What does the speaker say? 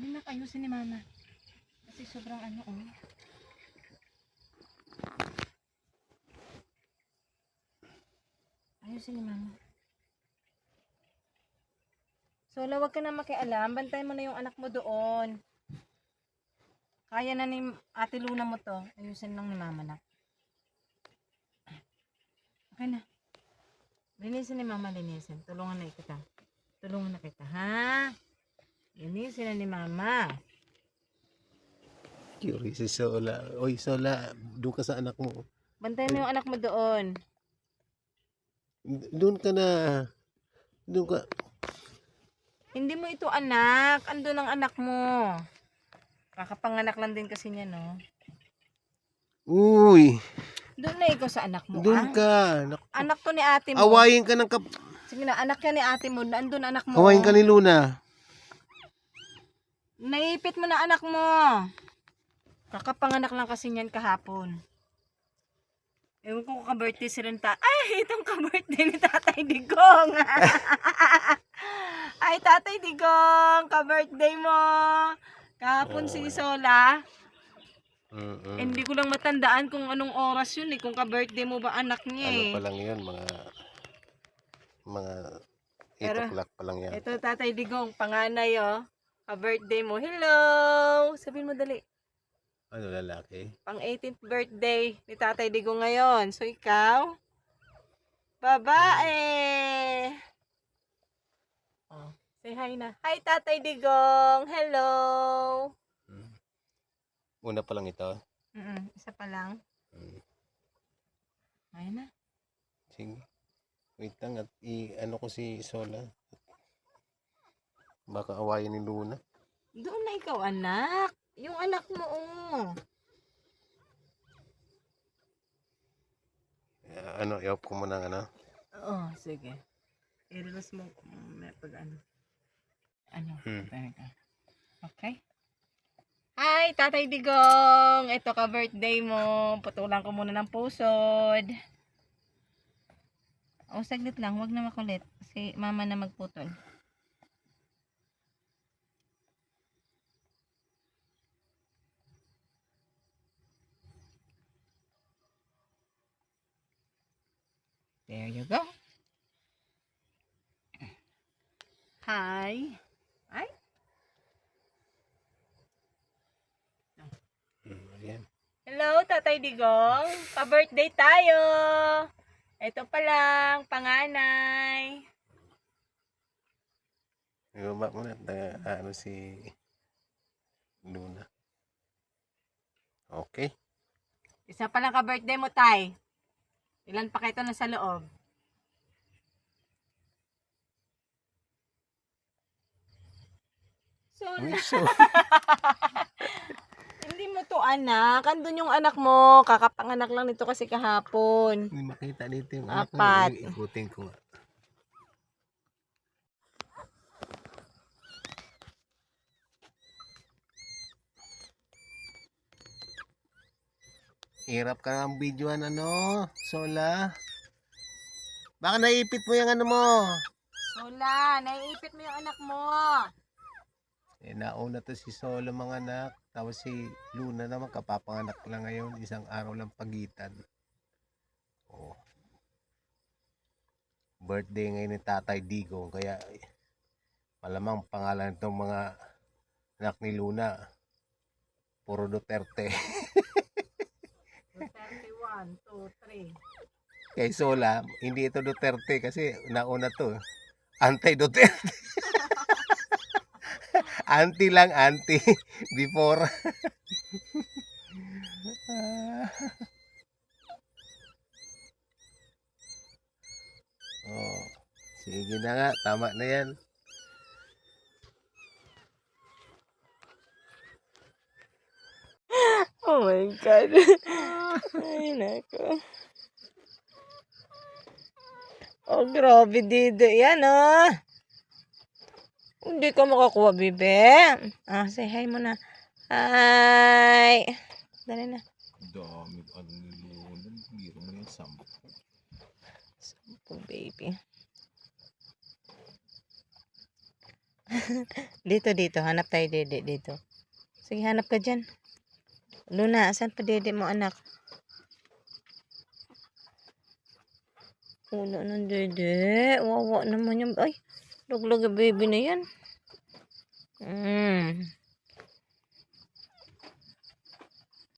Ano na ayusin ni mama? Kasi sobrang ano oh. Ayusin ni mama. So, wag ka na makialam. Bantay mo na yung anak mo doon. Kaya na ni Ate Luna mo to. Ayusin lang ni mama na. Okay na. Linisin ni mama, linisin. Tulungan na kita. Tulungan na kita, ha? Linisin na ni mama. Curious si Sola. Oy, Sola, doon ka sa anak mo. Bantay mo yung anak mo doon. Doon ka na. Doon ka. Hindi mo ito anak. Ando ng anak mo. Kakapanganak lang din kasi niya, no? Uy, Doon na ikaw sa anak mo, doon ah. ka. Nak- Anak to ni ate mo. Awayin ka ng kap... Sige na, anak yan ni ate mo. Nandun anak mo. Awayin ka ni Luna. Naipit mo na anak mo. Kakapanganak lang kasi niyan kahapon. Ewan ko ka-birthday si Renta. Ay, itong ka-birthday ni Tatay Digong. Ay, Tatay Digong, ka-birthday mo. Kahapon si Sola. Mm-mm. Hindi ko lang matandaan kung anong oras yun eh. Kung ka-birthday mo ba anak niya Ano eh. pa lang yun, mga... Mga... 8 Pero- o'clock pa lang yan. Ito, Tatay Digong, panganay oh. Ka-birthday mo. Hello! Sabihin mo dali. Ano, lalaki? pang 18th birthday ni Tatay Digong ngayon. So, ikaw? Babae! Oh, say hi na. Hi, Tatay Digong! Hello! Mm. Una pa lang ito. Mm isa pa lang. Mm. Ayun na. Sige. Wait lang at i-ano ko si Sola. Baka awayin ni Luna. Doon na ikaw, anak. Yung anak mo, oh. Uh, ano, i-off ko muna ang ano. Oo, sige. I-release mo may pag ano. Ano? Hmm. Okay? Hi, Tatay Digong! Ito ka birthday mo. Putulan ko muna ng pusod. O, saglit lang. Huwag na makulit. Si mama na magputol. There you go. Hi. Ayan. Hello, Tatay Digong. Pa-birthday tayo. Ito pa lang, panganay. Ibaba mo na. Ano si Luna. Okay. Isa pa lang ka-birthday mo, Tay. Ilan pa kayo na sa loob? So, Uy, so, hindi mo to anak. Andun yung anak mo. Kakapanganak lang nito kasi kahapon. hindi makita dito yung anak mo. Apat. I- Ikutin ko nga. Hirap ka ng videoan ano, Sola. Baka naipit mo yung ano mo. Sola, naiipit mo yung anak mo. Eh, nauna to si Solo mga anak. Tapos si Luna naman kapapanganak lang ngayon. Isang araw lang pagitan. Oh. Birthday ngayon ni Tatay Digo. Kaya eh, malamang pangalan itong mga anak ni Luna. Puro Duterte. 31, 2, 3. Kay Sola, hindi ito Duterte kasi nauna to. Anti-Duterte. anti lang, anti. Before. Oh, sige na nga, tama na yan. Oh my God. Ay, nako. Oh, grabe, dito. Yan, oh. Hindi ka makakuha, bebe. Ah, say hi mo na. Hi. Dali na. Dami, ano ni Luna, biro mo yung sampo. Oh, baby. dito, dito. Hanap tayo dede dito. Sige, hanap ka dyan. Luna, asan pa dede mo anak? Wala ng dede. Wawa naman yung... Ay, luglag yung baby na yan. Mm.